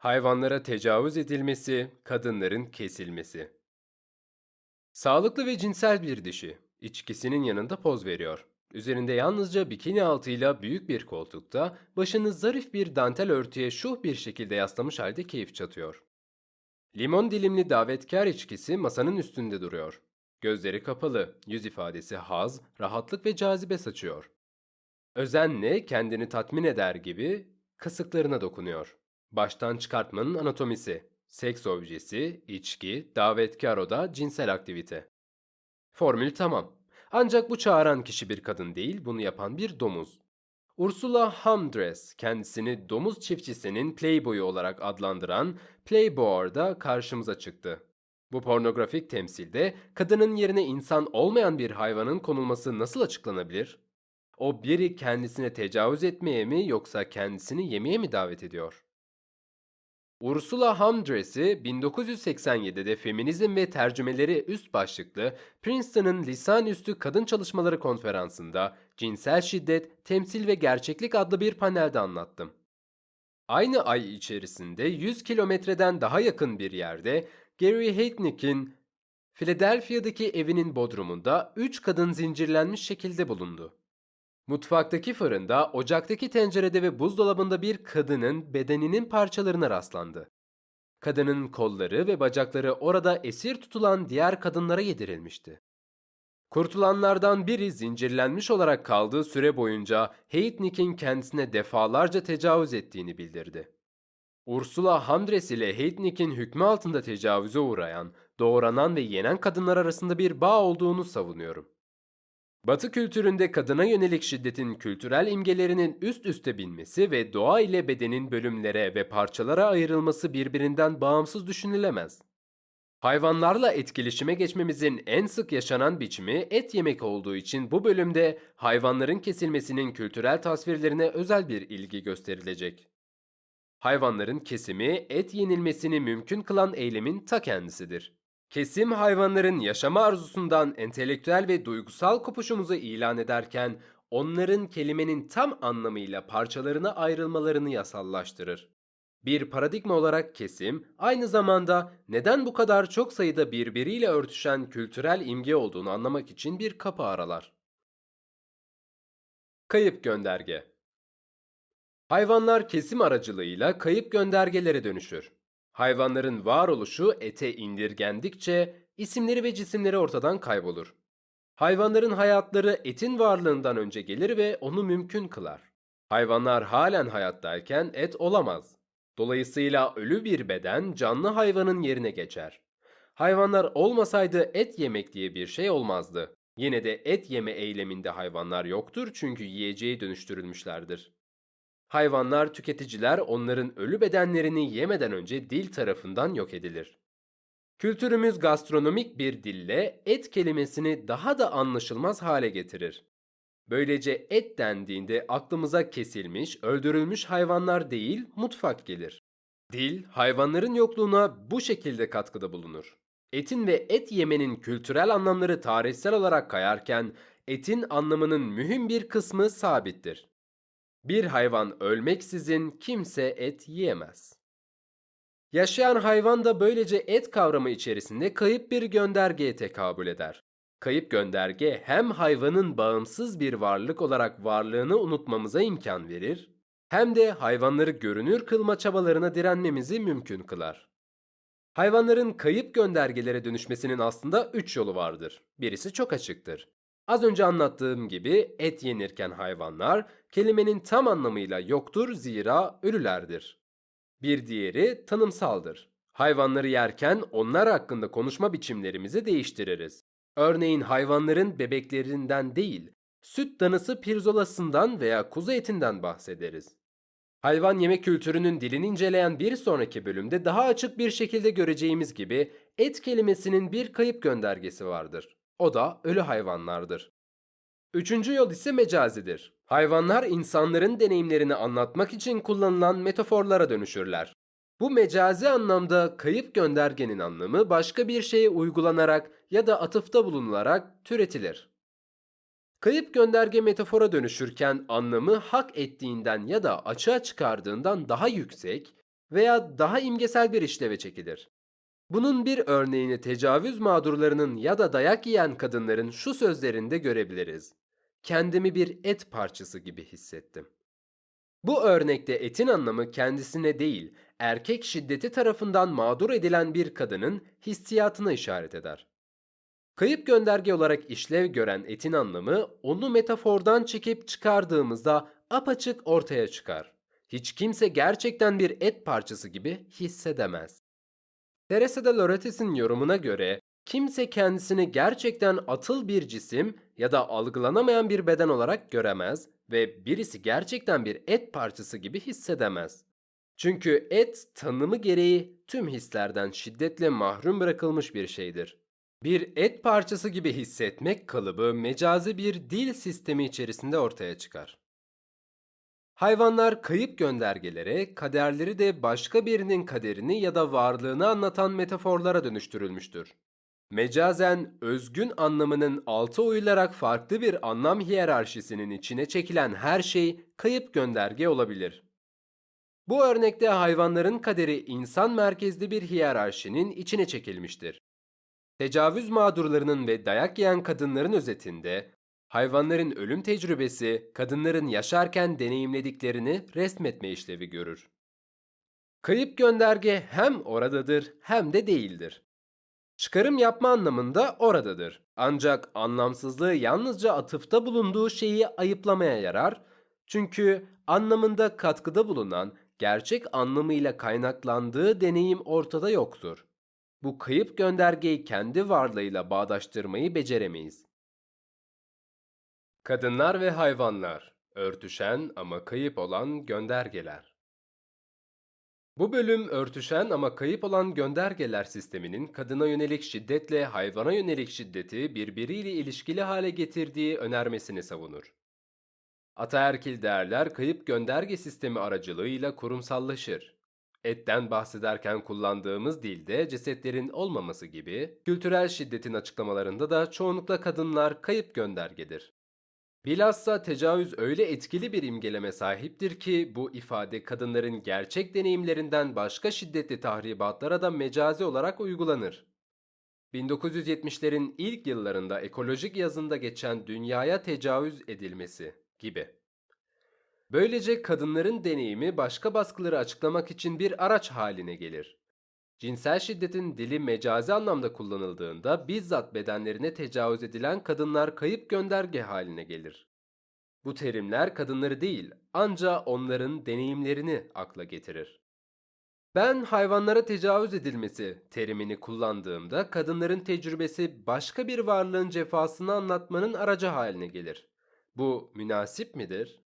Hayvanlara tecavüz edilmesi, kadınların kesilmesi. Sağlıklı ve cinsel bir dişi, içkisinin yanında poz veriyor. Üzerinde yalnızca bikini altıyla büyük bir koltukta, başını zarif bir dantel örtüye şuh bir şekilde yaslamış halde keyif çatıyor. Limon dilimli davetkar içkisi masanın üstünde duruyor. Gözleri kapalı, yüz ifadesi haz, rahatlık ve cazibe saçıyor. Özenle kendini tatmin eder gibi kasıklarına dokunuyor. Baştan çıkartmanın anatomisi, seks objesi, içki, davetkar oda, cinsel aktivite. Formül tamam. Ancak bu çağıran kişi bir kadın değil, bunu yapan bir domuz. Ursula Hamdress kendisini domuz çiftçisinin playboyu olarak adlandıran Playboy'da karşımıza çıktı. Bu pornografik temsilde kadının yerine insan olmayan bir hayvanın konulması nasıl açıklanabilir? O biri kendisine tecavüz etmeye mi yoksa kendisini yemeye mi davet ediyor? Ursula Hamdress'i 1987'de Feminizm ve Tercümeleri üst başlıklı Princeton'ın lisanüstü kadın çalışmaları konferansında cinsel şiddet, temsil ve gerçeklik adlı bir panelde anlattım. Aynı ay içerisinde 100 kilometreden daha yakın bir yerde Gary Heitnick'in Philadelphia'daki evinin bodrumunda 3 kadın zincirlenmiş şekilde bulundu. Mutfaktaki fırında, ocaktaki tencerede ve buzdolabında bir kadının bedeninin parçalarına rastlandı. Kadının kolları ve bacakları orada esir tutulan diğer kadınlara yedirilmişti. Kurtulanlardan biri zincirlenmiş olarak kaldığı süre boyunca Heitnick'in kendisine defalarca tecavüz ettiğini bildirdi. Ursula Hamdress ile Heitnick'in hükmü altında tecavüze uğrayan, doğranan ve yenen kadınlar arasında bir bağ olduğunu savunuyorum. Batı kültüründe kadına yönelik şiddetin kültürel imgelerinin üst üste binmesi ve doğa ile bedenin bölümlere ve parçalara ayrılması birbirinden bağımsız düşünülemez. Hayvanlarla etkileşime geçmemizin en sık yaşanan biçimi et yemek olduğu için bu bölümde hayvanların kesilmesinin kültürel tasvirlerine özel bir ilgi gösterilecek. Hayvanların kesimi et yenilmesini mümkün kılan eylemin ta kendisidir. Kesim hayvanların yaşama arzusundan entelektüel ve duygusal kopuşumuzu ilan ederken onların kelimenin tam anlamıyla parçalarına ayrılmalarını yasallaştırır. Bir paradigma olarak kesim aynı zamanda neden bu kadar çok sayıda birbiriyle örtüşen kültürel imge olduğunu anlamak için bir kapı aralar. Kayıp gönderge Hayvanlar kesim aracılığıyla kayıp göndergelere dönüşür. Hayvanların varoluşu ete indirgendikçe isimleri ve cisimleri ortadan kaybolur. Hayvanların hayatları etin varlığından önce gelir ve onu mümkün kılar. Hayvanlar halen hayattayken et olamaz. Dolayısıyla ölü bir beden canlı hayvanın yerine geçer. Hayvanlar olmasaydı et yemek diye bir şey olmazdı. Yine de et yeme eyleminde hayvanlar yoktur çünkü yiyeceğe dönüştürülmüşlerdir. Hayvanlar tüketiciler onların ölü bedenlerini yemeden önce dil tarafından yok edilir. Kültürümüz gastronomik bir dille et kelimesini daha da anlaşılmaz hale getirir. Böylece et dendiğinde aklımıza kesilmiş, öldürülmüş hayvanlar değil, mutfak gelir. Dil, hayvanların yokluğuna bu şekilde katkıda bulunur. Etin ve et yemenin kültürel anlamları tarihsel olarak kayarken, etin anlamının mühim bir kısmı sabittir. Bir hayvan ölmeksizin kimse et yiyemez. Yaşayan hayvan da böylece et kavramı içerisinde kayıp bir göndergeye tekabül eder. Kayıp gönderge hem hayvanın bağımsız bir varlık olarak varlığını unutmamıza imkan verir, hem de hayvanları görünür kılma çabalarına direnmemizi mümkün kılar. Hayvanların kayıp göndergelere dönüşmesinin aslında üç yolu vardır. Birisi çok açıktır. Az önce anlattığım gibi et yenirken hayvanlar kelimenin tam anlamıyla yoktur zira ölülerdir. Bir diğeri tanımsaldır. Hayvanları yerken onlar hakkında konuşma biçimlerimizi değiştiririz. Örneğin hayvanların bebeklerinden değil, süt danısı pirzolasından veya kuzu etinden bahsederiz. Hayvan yeme kültürünün dilini inceleyen bir sonraki bölümde daha açık bir şekilde göreceğimiz gibi et kelimesinin bir kayıp göndergesi vardır. O da ölü hayvanlardır. Üçüncü yol ise mecazidir. Hayvanlar insanların deneyimlerini anlatmak için kullanılan metaforlara dönüşürler. Bu mecazi anlamda kayıp göndergenin anlamı başka bir şeye uygulanarak ya da atıfta bulunularak türetilir. Kayıp gönderge metafora dönüşürken anlamı hak ettiğinden ya da açığa çıkardığından daha yüksek, veya daha imgesel bir işleve çekilir. Bunun bir örneğini tecavüz mağdurlarının ya da dayak yiyen kadınların şu sözlerinde görebiliriz. Kendimi bir et parçası gibi hissettim. Bu örnekte etin anlamı kendisine değil, erkek şiddeti tarafından mağdur edilen bir kadının hissiyatına işaret eder. Kayıp gönderge olarak işlev gören etin anlamı onu metafordan çekip çıkardığımızda apaçık ortaya çıkar. Hiç kimse gerçekten bir et parçası gibi hissedemez. Teresa de Lauretis'in yorumuna göre kimse kendisini gerçekten atıl bir cisim ya da algılanamayan bir beden olarak göremez ve birisi gerçekten bir et parçası gibi hissedemez. Çünkü et tanımı gereği tüm hislerden şiddetle mahrum bırakılmış bir şeydir. Bir et parçası gibi hissetmek kalıbı mecazi bir dil sistemi içerisinde ortaya çıkar. Hayvanlar kayıp göndergelere, kaderleri de başka birinin kaderini ya da varlığını anlatan metaforlara dönüştürülmüştür. Mecazen özgün anlamının altı oyularak farklı bir anlam hiyerarşisinin içine çekilen her şey kayıp gönderge olabilir. Bu örnekte hayvanların kaderi insan merkezli bir hiyerarşinin içine çekilmiştir. Tecavüz mağdurlarının ve dayak yiyen kadınların özetinde hayvanların ölüm tecrübesi kadınların yaşarken deneyimlediklerini resmetme işlevi görür. Kayıp gönderge hem oradadır hem de değildir. Çıkarım yapma anlamında oradadır. Ancak anlamsızlığı yalnızca atıfta bulunduğu şeyi ayıplamaya yarar. Çünkü anlamında katkıda bulunan gerçek anlamıyla kaynaklandığı deneyim ortada yoktur. Bu kayıp göndergeyi kendi varlığıyla bağdaştırmayı beceremeyiz. Kadınlar ve hayvanlar, örtüşen ama kayıp olan göndergeler. Bu bölüm örtüşen ama kayıp olan göndergeler sisteminin kadına yönelik şiddetle hayvana yönelik şiddeti birbiriyle ilişkili hale getirdiği önermesini savunur. Ataerkil değerler kayıp gönderge sistemi aracılığıyla kurumsallaşır. Etten bahsederken kullandığımız dilde cesetlerin olmaması gibi, kültürel şiddetin açıklamalarında da çoğunlukla kadınlar kayıp göndergedir. Bilhassa tecavüz öyle etkili bir imgeleme sahiptir ki bu ifade kadınların gerçek deneyimlerinden başka şiddetli tahribatlara da mecazi olarak uygulanır. 1970'lerin ilk yıllarında ekolojik yazında geçen dünyaya tecavüz edilmesi gibi. Böylece kadınların deneyimi başka baskıları açıklamak için bir araç haline gelir. Cinsel şiddetin dili mecazi anlamda kullanıldığında bizzat bedenlerine tecavüz edilen kadınlar kayıp gönderge haline gelir. Bu terimler kadınları değil, ancak onların deneyimlerini akla getirir. Ben hayvanlara tecavüz edilmesi terimini kullandığımda kadınların tecrübesi başka bir varlığın cefasını anlatmanın aracı haline gelir. Bu münasip midir?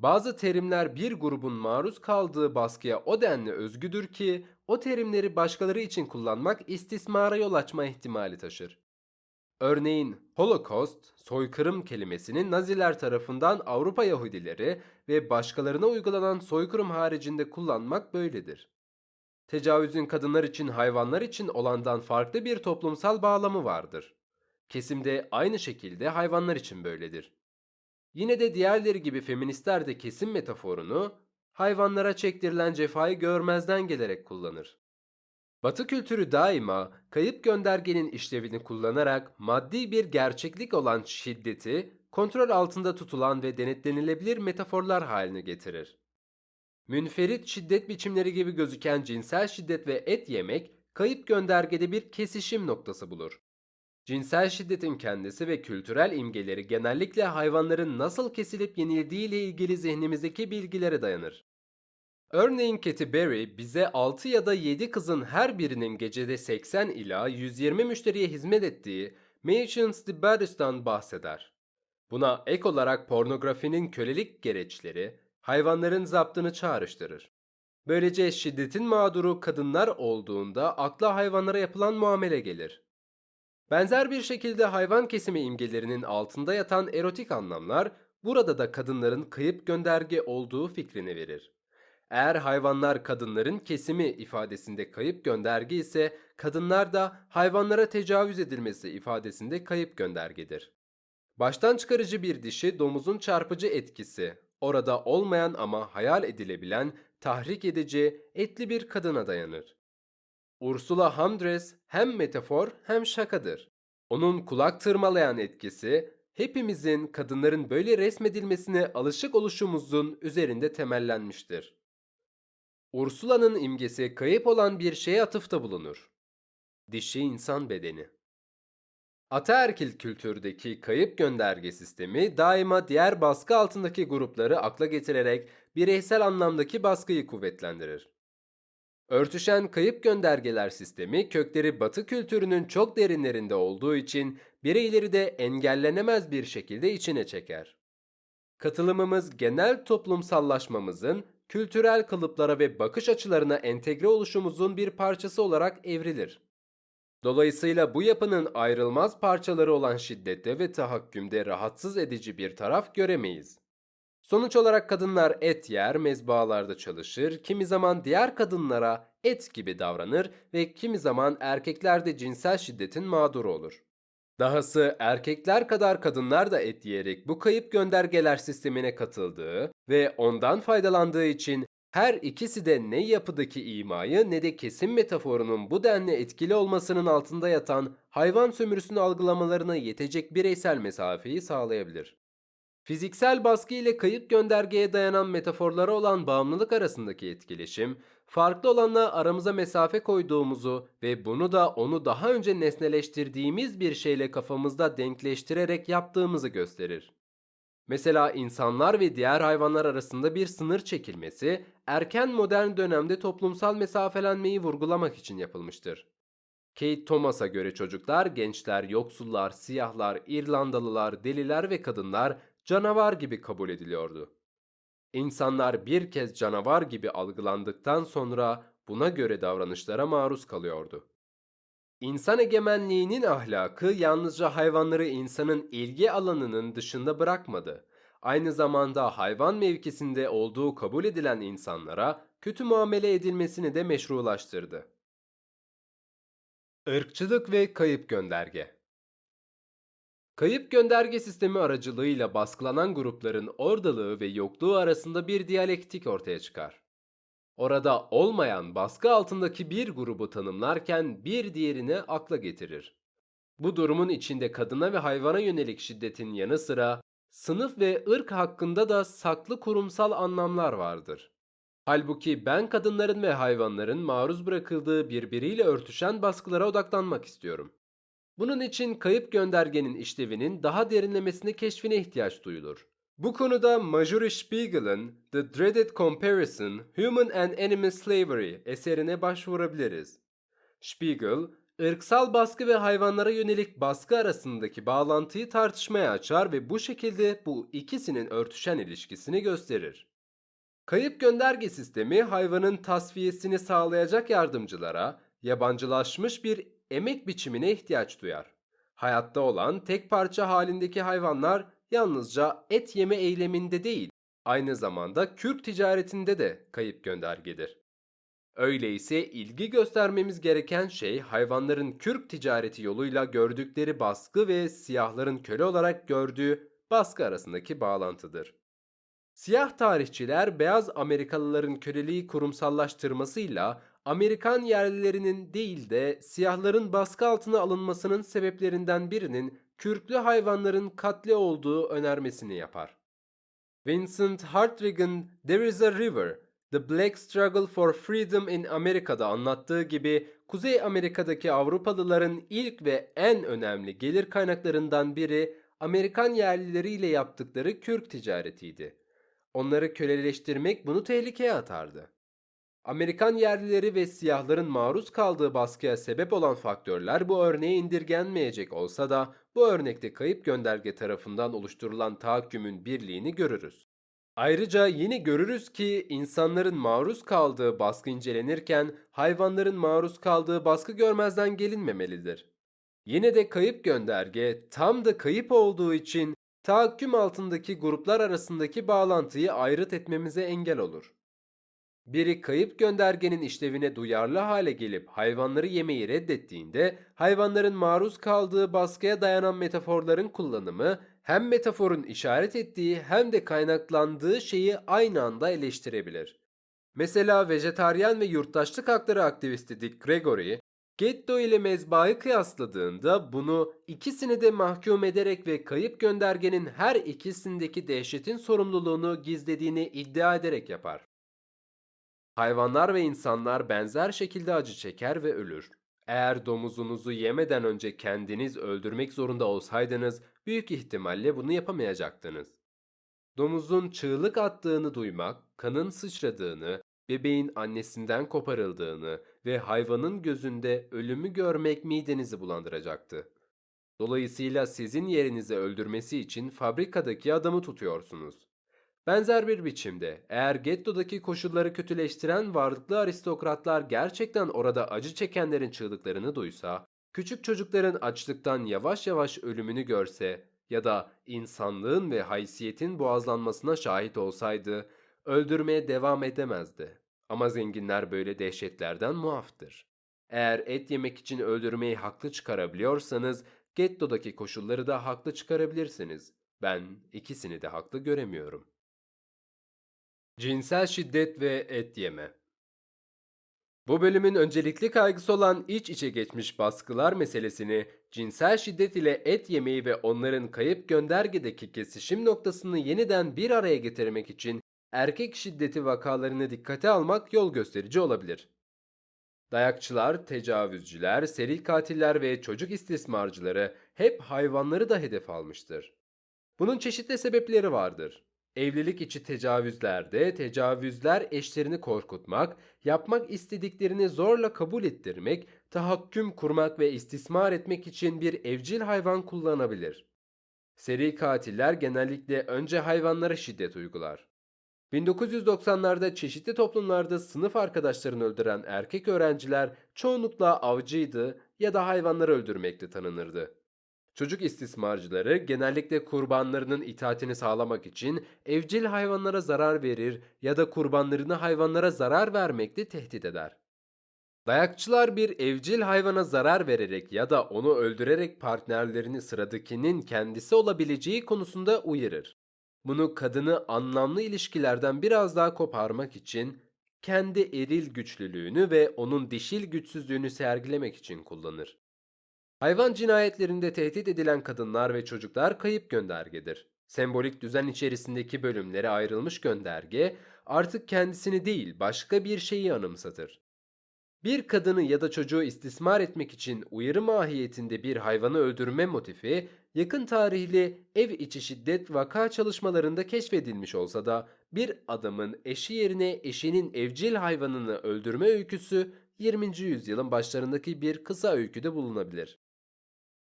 Bazı terimler bir grubun maruz kaldığı baskıya o denli özgüdür ki o terimleri başkaları için kullanmak istismara yol açma ihtimali taşır. Örneğin Holocaust, soykırım kelimesini Naziler tarafından Avrupa Yahudileri ve başkalarına uygulanan soykırım haricinde kullanmak böyledir. Tecavüzün kadınlar için hayvanlar için olandan farklı bir toplumsal bağlamı vardır. Kesimde aynı şekilde hayvanlar için böyledir. Yine de diğerleri gibi feministler de kesim metaforunu hayvanlara çektirilen cefayı görmezden gelerek kullanır. Batı kültürü daima kayıp göndergenin işlevini kullanarak maddi bir gerçeklik olan şiddeti kontrol altında tutulan ve denetlenilebilir metaforlar haline getirir. Münferit şiddet biçimleri gibi gözüken cinsel şiddet ve et yemek kayıp göndergede bir kesişim noktası bulur. Cinsel şiddetin kendisi ve kültürel imgeleri genellikle hayvanların nasıl kesilip yenildiği ile ilgili zihnimizdeki bilgilere dayanır. Örneğin Katy Berry bize 6 ya da 7 kızın her birinin gecede 80 ila 120 müşteriye hizmet ettiği Mansions de Barrage'dan bahseder. Buna ek olarak pornografinin kölelik gereçleri, hayvanların zaptını çağrıştırır. Böylece şiddetin mağduru kadınlar olduğunda akla hayvanlara yapılan muamele gelir. Benzer bir şekilde hayvan kesimi imgelerinin altında yatan erotik anlamlar burada da kadınların kayıp gönderge olduğu fikrini verir. Eğer hayvanlar kadınların kesimi ifadesinde kayıp gönderge ise kadınlar da hayvanlara tecavüz edilmesi ifadesinde kayıp göndergedir. Baştan çıkarıcı bir dişi domuzun çarpıcı etkisi, orada olmayan ama hayal edilebilen tahrik edici, etli bir kadına dayanır. Ursula Andress hem metafor hem şakadır. Onun kulak tırmalayan etkisi, hepimizin kadınların böyle resmedilmesine alışık oluşumuzun üzerinde temellenmiştir. Ursula'nın imgesi kayıp olan bir şeye atıfta bulunur. Dişi insan bedeni. Ataerkil kültürdeki kayıp gönderge sistemi daima diğer baskı altındaki grupları akla getirerek bireysel anlamdaki baskıyı kuvvetlendirir. Örtüşen kayıp göndergeler sistemi kökleri Batı kültürünün çok derinlerinde olduğu için bireyleri de engellenemez bir şekilde içine çeker. Katılımımız genel toplumsallaşmamızın kültürel kalıplara ve bakış açılarına entegre oluşumuzun bir parçası olarak evrilir. Dolayısıyla bu yapının ayrılmaz parçaları olan şiddette ve tahakkümde rahatsız edici bir taraf göremeyiz. Sonuç olarak kadınlar et yer, mezbahalarda çalışır, kimi zaman diğer kadınlara et gibi davranır ve kimi zaman erkekler de cinsel şiddetin mağduru olur. Dahası erkekler kadar kadınlar da et yiyerek bu kayıp göndergeler sistemine katıldığı ve ondan faydalandığı için her ikisi de ne yapıdaki imayı ne de kesim metaforunun bu denli etkili olmasının altında yatan hayvan sömürüsünü algılamalarına yetecek bireysel mesafeyi sağlayabilir. Fiziksel baskı ile kayıp göndergeye dayanan metaforlara olan bağımlılık arasındaki etkileşim, farklı olanla aramıza mesafe koyduğumuzu ve bunu da onu daha önce nesneleştirdiğimiz bir şeyle kafamızda denkleştirerek yaptığımızı gösterir. Mesela insanlar ve diğer hayvanlar arasında bir sınır çekilmesi, erken modern dönemde toplumsal mesafelenmeyi vurgulamak için yapılmıştır. Kate Thomas'a göre çocuklar, gençler, yoksullar, siyahlar, İrlandalılar, deliler ve kadınlar canavar gibi kabul ediliyordu. İnsanlar bir kez canavar gibi algılandıktan sonra buna göre davranışlara maruz kalıyordu. İnsan egemenliğinin ahlakı yalnızca hayvanları insanın ilgi alanının dışında bırakmadı. Aynı zamanda hayvan mevkisinde olduğu kabul edilen insanlara kötü muamele edilmesini de meşrulaştırdı. Irkçılık ve kayıp gönderge Kayıp gönderge sistemi aracılığıyla baskılanan grupların ordalığı ve yokluğu arasında bir diyalektik ortaya çıkar. Orada olmayan baskı altındaki bir grubu tanımlarken bir diğerini akla getirir. Bu durumun içinde kadına ve hayvana yönelik şiddetin yanı sıra sınıf ve ırk hakkında da saklı kurumsal anlamlar vardır. Halbuki ben kadınların ve hayvanların maruz bırakıldığı birbiriyle örtüşen baskılara odaklanmak istiyorum. Bunun için kayıp göndergenin işlevinin daha derinlemesine keşfine ihtiyaç duyulur. Bu konuda Marjorie Spiegel'ın The Dreaded Comparison, Human and Animal Slavery eserine başvurabiliriz. Spiegel, ırksal baskı ve hayvanlara yönelik baskı arasındaki bağlantıyı tartışmaya açar ve bu şekilde bu ikisinin örtüşen ilişkisini gösterir. Kayıp gönderge sistemi hayvanın tasfiyesini sağlayacak yardımcılara, yabancılaşmış bir emek biçimine ihtiyaç duyar. Hayatta olan tek parça halindeki hayvanlar yalnızca et yeme eyleminde değil, aynı zamanda kürk ticaretinde de kayıp göndergedir. Öyleyse ilgi göstermemiz gereken şey hayvanların kürk ticareti yoluyla gördükleri baskı ve siyahların köle olarak gördüğü baskı arasındaki bağlantıdır. Siyah tarihçiler beyaz Amerikalıların köleliği kurumsallaştırmasıyla Amerikan yerlilerinin değil de siyahların baskı altına alınmasının sebeplerinden birinin kürklü hayvanların katli olduğu önermesini yapar. Vincent Hartwig'in There is a River, The Black Struggle for Freedom in America'da anlattığı gibi Kuzey Amerika'daki Avrupalıların ilk ve en önemli gelir kaynaklarından biri Amerikan yerlileriyle yaptıkları kürk ticaretiydi. Onları köleleştirmek bunu tehlikeye atardı. Amerikan yerlileri ve siyahların maruz kaldığı baskıya sebep olan faktörler bu örneğe indirgenmeyecek olsa da bu örnekte kayıp gönderge tarafından oluşturulan tahakkümün birliğini görürüz. Ayrıca yine görürüz ki insanların maruz kaldığı baskı incelenirken hayvanların maruz kaldığı baskı görmezden gelinmemelidir. Yine de kayıp gönderge tam da kayıp olduğu için tahakküm altındaki gruplar arasındaki bağlantıyı ayrıt etmemize engel olur. Biri kayıp göndergenin işlevine duyarlı hale gelip hayvanları yemeyi reddettiğinde hayvanların maruz kaldığı baskıya dayanan metaforların kullanımı hem metaforun işaret ettiği hem de kaynaklandığı şeyi aynı anda eleştirebilir. Mesela vejetaryen ve yurttaşlık hakları aktivisti Dick Gregory, Getto ile mezbahı kıyasladığında bunu ikisini de mahkum ederek ve kayıp göndergenin her ikisindeki dehşetin sorumluluğunu gizlediğini iddia ederek yapar. Hayvanlar ve insanlar benzer şekilde acı çeker ve ölür. Eğer domuzunuzu yemeden önce kendiniz öldürmek zorunda olsaydınız, büyük ihtimalle bunu yapamayacaktınız. Domuzun çığlık attığını duymak, kanın sıçradığını, bebeğin annesinden koparıldığını ve hayvanın gözünde ölümü görmek midenizi bulandıracaktı. Dolayısıyla sizin yerinize öldürmesi için fabrikadaki adamı tutuyorsunuz. Benzer bir biçimde eğer gettodaki koşulları kötüleştiren varlıklı aristokratlar gerçekten orada acı çekenlerin çığlıklarını duysa, küçük çocukların açlıktan yavaş yavaş ölümünü görse ya da insanlığın ve haysiyetin boğazlanmasına şahit olsaydı, öldürmeye devam edemezdi. Ama zenginler böyle dehşetlerden muaftır. Eğer et yemek için öldürmeyi haklı çıkarabiliyorsanız, gettodaki koşulları da haklı çıkarabilirsiniz. Ben ikisini de haklı göremiyorum. Cinsel şiddet ve et yeme bu bölümün öncelikli kaygısı olan iç içe geçmiş baskılar meselesini, cinsel şiddet ile et yemeği ve onların kayıp göndergedeki kesişim noktasını yeniden bir araya getirmek için erkek şiddeti vakalarını dikkate almak yol gösterici olabilir. Dayakçılar, tecavüzcüler, seri katiller ve çocuk istismarcıları hep hayvanları da hedef almıştır. Bunun çeşitli sebepleri vardır. Evlilik içi tecavüzlerde tecavüzler eşlerini korkutmak, yapmak istediklerini zorla kabul ettirmek, tahakküm kurmak ve istismar etmek için bir evcil hayvan kullanabilir. Seri katiller genellikle önce hayvanlara şiddet uygular. 1990'larda çeşitli toplumlarda sınıf arkadaşlarını öldüren erkek öğrenciler çoğunlukla avcıydı ya da hayvanları öldürmekle tanınırdı. Çocuk istismarcıları genellikle kurbanlarının itaatini sağlamak için evcil hayvanlara zarar verir ya da kurbanlarını hayvanlara zarar vermekle tehdit eder. Dayakçılar bir evcil hayvana zarar vererek ya da onu öldürerek partnerlerini sıradakinin kendisi olabileceği konusunda uyarır. Bunu kadını anlamlı ilişkilerden biraz daha koparmak için kendi eril güçlülüğünü ve onun dişil güçsüzlüğünü sergilemek için kullanır. Hayvan cinayetlerinde tehdit edilen kadınlar ve çocuklar kayıp göndergedir. Sembolik düzen içerisindeki bölümlere ayrılmış gönderge artık kendisini değil başka bir şeyi anımsatır. Bir kadını ya da çocuğu istismar etmek için uyarı mahiyetinde bir hayvanı öldürme motifi yakın tarihli ev içi şiddet vaka çalışmalarında keşfedilmiş olsa da bir adamın eşi yerine eşinin evcil hayvanını öldürme öyküsü 20. yüzyılın başlarındaki bir kısa öyküde bulunabilir.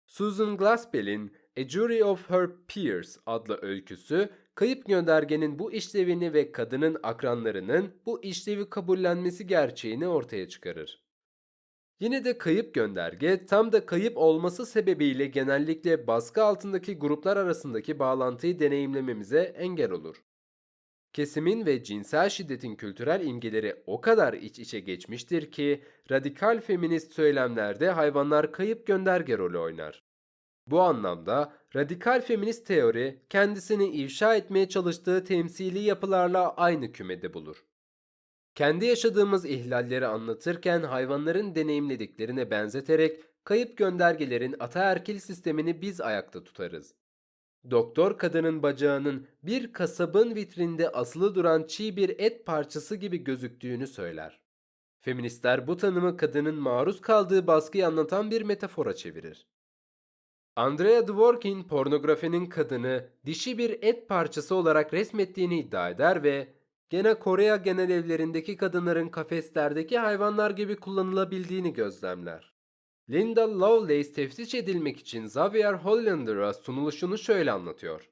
Susan Glaspell'in A Jury of Her Peers adlı öyküsü, kayıp göndergenin bu işlevini ve kadının akranlarının bu işlevi kabullenmesi gerçeğini ortaya çıkarır. Yine de kayıp gönderge tam da kayıp olması sebebiyle genellikle baskı altındaki gruplar arasındaki bağlantıyı deneyimlememize engel olur. Kesimin ve cinsel şiddetin kültürel imgeleri o kadar iç içe geçmiştir ki radikal feminist söylemlerde hayvanlar kayıp gönderge rolü oynar. Bu anlamda radikal feminist teori kendisini ifşa etmeye çalıştığı temsili yapılarla aynı kümede bulur. Kendi yaşadığımız ihlalleri anlatırken hayvanların deneyimlediklerine benzeterek kayıp göndergelerin ataerkil sistemini biz ayakta tutarız. Doktor kadının bacağının bir kasabın vitrinde asılı duran çiğ bir et parçası gibi gözüktüğünü söyler. Feministler bu tanımı kadının maruz kaldığı baskıyı anlatan bir metafora çevirir. Andrea Dworkin pornografinin kadını dişi bir et parçası olarak resmettiğini iddia eder ve gene Kore genel evlerindeki kadınların kafeslerdeki hayvanlar gibi kullanılabildiğini gözlemler. Linda Lovelace teftiş edilmek için Xavier Hollander'a sunuluşunu şöyle anlatıyor.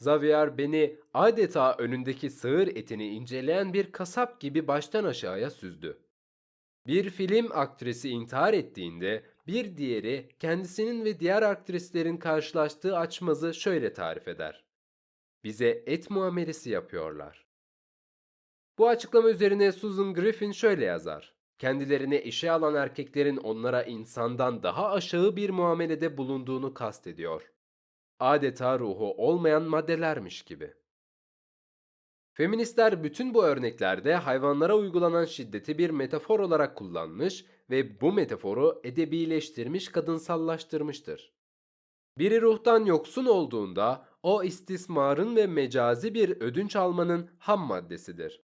Xavier beni adeta önündeki sığır etini inceleyen bir kasap gibi baştan aşağıya süzdü. Bir film aktrisi intihar ettiğinde bir diğeri kendisinin ve diğer aktrislerin karşılaştığı açmazı şöyle tarif eder. Bize et muamelesi yapıyorlar. Bu açıklama üzerine Susan Griffin şöyle yazar. Kendilerine işe alan erkeklerin onlara insandan daha aşağı bir muamelede bulunduğunu kastediyor. Adeta ruhu olmayan maddelermiş gibi. Feministler bütün bu örneklerde hayvanlara uygulanan şiddeti bir metafor olarak kullanmış ve bu metaforu edebileştirmiş, kadınsallaştırmıştır. Biri ruhtan yoksun olduğunda o istismarın ve mecazi bir ödünç almanın ham maddesidir.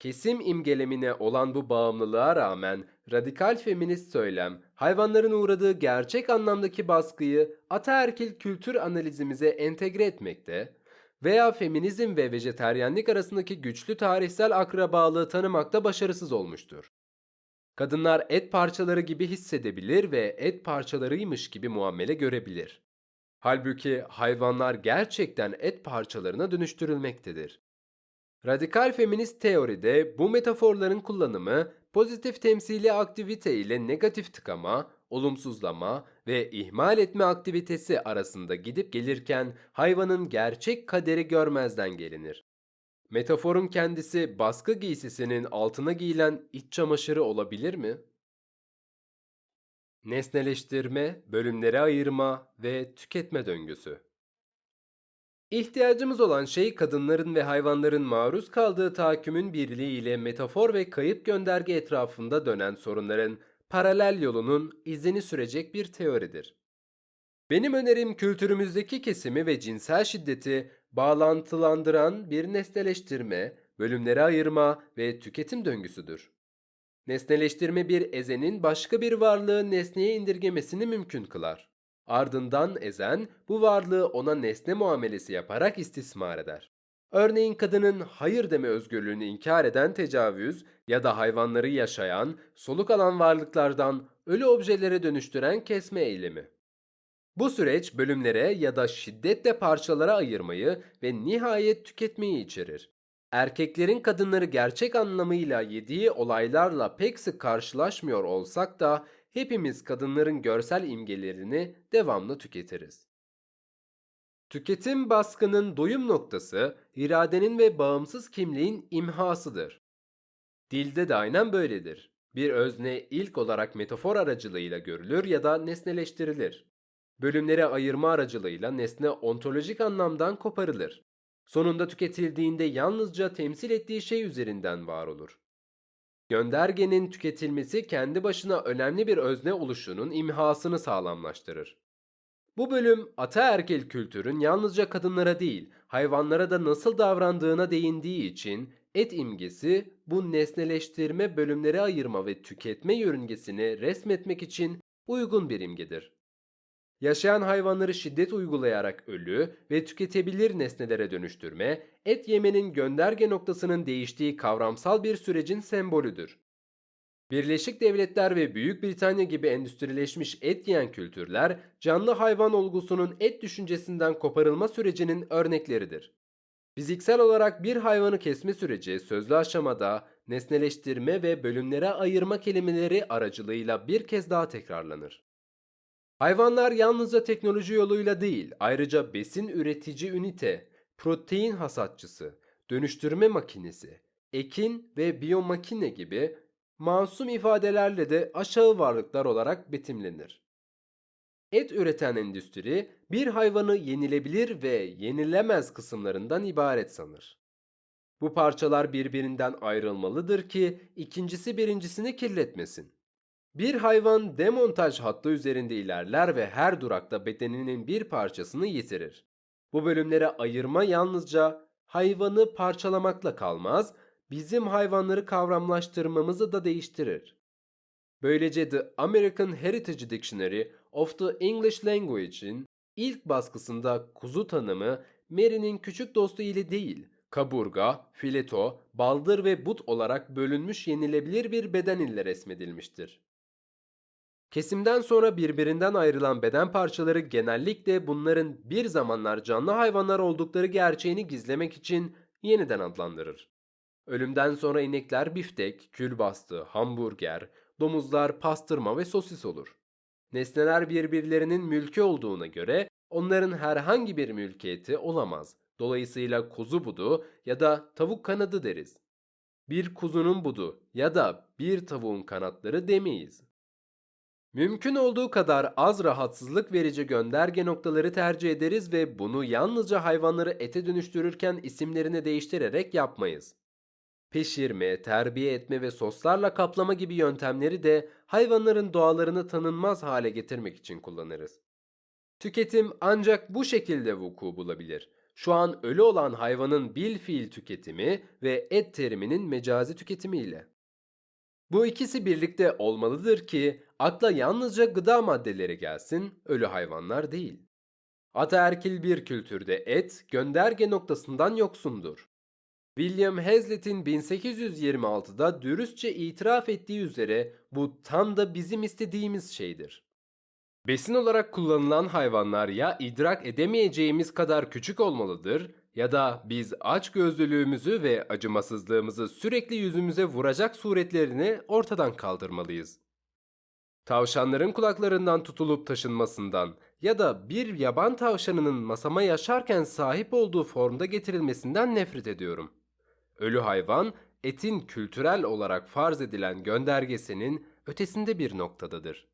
Kesim imgelemine olan bu bağımlılığa rağmen radikal feminist söylem, hayvanların uğradığı gerçek anlamdaki baskıyı ataerkil kültür analizimize entegre etmekte veya feminizm ve vejeteryenlik arasındaki güçlü tarihsel akrabalığı tanımakta başarısız olmuştur. Kadınlar et parçaları gibi hissedebilir ve et parçalarıymış gibi muamele görebilir. Halbuki hayvanlar gerçekten et parçalarına dönüştürülmektedir. Radikal feminist teoride bu metaforların kullanımı pozitif temsili aktivite ile negatif tıkama, olumsuzlama ve ihmal etme aktivitesi arasında gidip gelirken hayvanın gerçek kaderi görmezden gelinir. Metaforun kendisi baskı giysisinin altına giyilen iç çamaşırı olabilir mi? Nesneleştirme, bölümlere ayırma ve tüketme döngüsü. İhtiyacımız olan şey kadınların ve hayvanların maruz kaldığı tahakkümün birliğiyle metafor ve kayıp gönderge etrafında dönen sorunların paralel yolunun izini sürecek bir teoridir. Benim önerim kültürümüzdeki kesimi ve cinsel şiddeti bağlantılandıran bir nesneleştirme, bölümlere ayırma ve tüketim döngüsüdür. Nesneleştirme bir ezenin başka bir varlığı nesneye indirgemesini mümkün kılar. Ardından ezen bu varlığı ona nesne muamelesi yaparak istismar eder. Örneğin kadının hayır deme özgürlüğünü inkar eden tecavüz ya da hayvanları yaşayan, soluk alan varlıklardan ölü objelere dönüştüren kesme eylemi. Bu süreç bölümlere ya da şiddetle parçalara ayırmayı ve nihayet tüketmeyi içerir. Erkeklerin kadınları gerçek anlamıyla yediği olaylarla pek sık karşılaşmıyor olsak da hepimiz kadınların görsel imgelerini devamlı tüketiriz. Tüketim baskının doyum noktası, iradenin ve bağımsız kimliğin imhasıdır. Dilde de aynen böyledir. Bir özne ilk olarak metafor aracılığıyla görülür ya da nesneleştirilir. Bölümlere ayırma aracılığıyla nesne ontolojik anlamdan koparılır. Sonunda tüketildiğinde yalnızca temsil ettiği şey üzerinden var olur. Göndergenin tüketilmesi kendi başına önemli bir özne oluşunun imhasını sağlamlaştırır. Bu bölüm ataerkil kültürün yalnızca kadınlara değil, hayvanlara da nasıl davrandığına değindiği için et imgesi bu nesneleştirme, bölümlere ayırma ve tüketme yörüngesini resmetmek için uygun bir imgedir. Yaşayan hayvanları şiddet uygulayarak ölü ve tüketebilir nesnelere dönüştürme, et yemenin gönderge noktasının değiştiği kavramsal bir sürecin sembolüdür. Birleşik Devletler ve Büyük Britanya gibi endüstrileşmiş et yiyen kültürler, canlı hayvan olgusunun et düşüncesinden koparılma sürecinin örnekleridir. Fiziksel olarak bir hayvanı kesme süreci sözlü aşamada nesneleştirme ve bölümlere ayırma kelimeleri aracılığıyla bir kez daha tekrarlanır. Hayvanlar yalnızca teknoloji yoluyla değil, ayrıca besin üretici ünite, protein hasatçısı, dönüştürme makinesi, ekin ve biyomakine gibi masum ifadelerle de aşağı varlıklar olarak betimlenir. Et üreten endüstri bir hayvanı yenilebilir ve yenilemez kısımlarından ibaret sanır. Bu parçalar birbirinden ayrılmalıdır ki ikincisi birincisini kirletmesin. Bir hayvan demontaj hattı üzerinde ilerler ve her durakta bedeninin bir parçasını yitirir. Bu bölümlere ayırma yalnızca hayvanı parçalamakla kalmaz, bizim hayvanları kavramlaştırmamızı da değiştirir. Böylece The American Heritage Dictionary of the English Language'in ilk baskısında kuzu tanımı Mary'nin küçük dostu ile değil, kaburga, fileto, baldır ve but olarak bölünmüş yenilebilir bir beden ile resmedilmiştir. Kesimden sonra birbirinden ayrılan beden parçaları genellikle bunların bir zamanlar canlı hayvanlar oldukları gerçeğini gizlemek için yeniden adlandırır. Ölümden sonra inekler biftek, külbastı, hamburger, domuzlar pastırma ve sosis olur. Nesneler birbirlerinin mülkü olduğuna göre onların herhangi bir mülkiyeti olamaz. Dolayısıyla kuzu budu ya da tavuk kanadı deriz. Bir kuzunun budu ya da bir tavuğun kanatları demeyiz. Mümkün olduğu kadar az rahatsızlık verici gönderge noktaları tercih ederiz ve bunu yalnızca hayvanları ete dönüştürürken isimlerini değiştirerek yapmayız. Pişirme, terbiye etme ve soslarla kaplama gibi yöntemleri de hayvanların doğalarını tanınmaz hale getirmek için kullanırız. Tüketim ancak bu şekilde vuku bulabilir. Şu an ölü olan hayvanın bil fiil tüketimi ve et teriminin mecazi tüketimiyle. Bu ikisi birlikte olmalıdır ki akla yalnızca gıda maddeleri gelsin, ölü hayvanlar değil. Ataerkil bir kültürde et gönderge noktasından yoksundur. William Hazlitt'in 1826'da dürüstçe itiraf ettiği üzere bu tam da bizim istediğimiz şeydir. Besin olarak kullanılan hayvanlar ya idrak edemeyeceğimiz kadar küçük olmalıdır ya da biz açgözlülüğümüzü ve acımasızlığımızı sürekli yüzümüze vuracak suretlerini ortadan kaldırmalıyız. Tavşanların kulaklarından tutulup taşınmasından ya da bir yaban tavşanının masama yaşarken sahip olduğu formda getirilmesinden nefret ediyorum. Ölü hayvan, etin kültürel olarak farz edilen göndergesinin ötesinde bir noktadadır.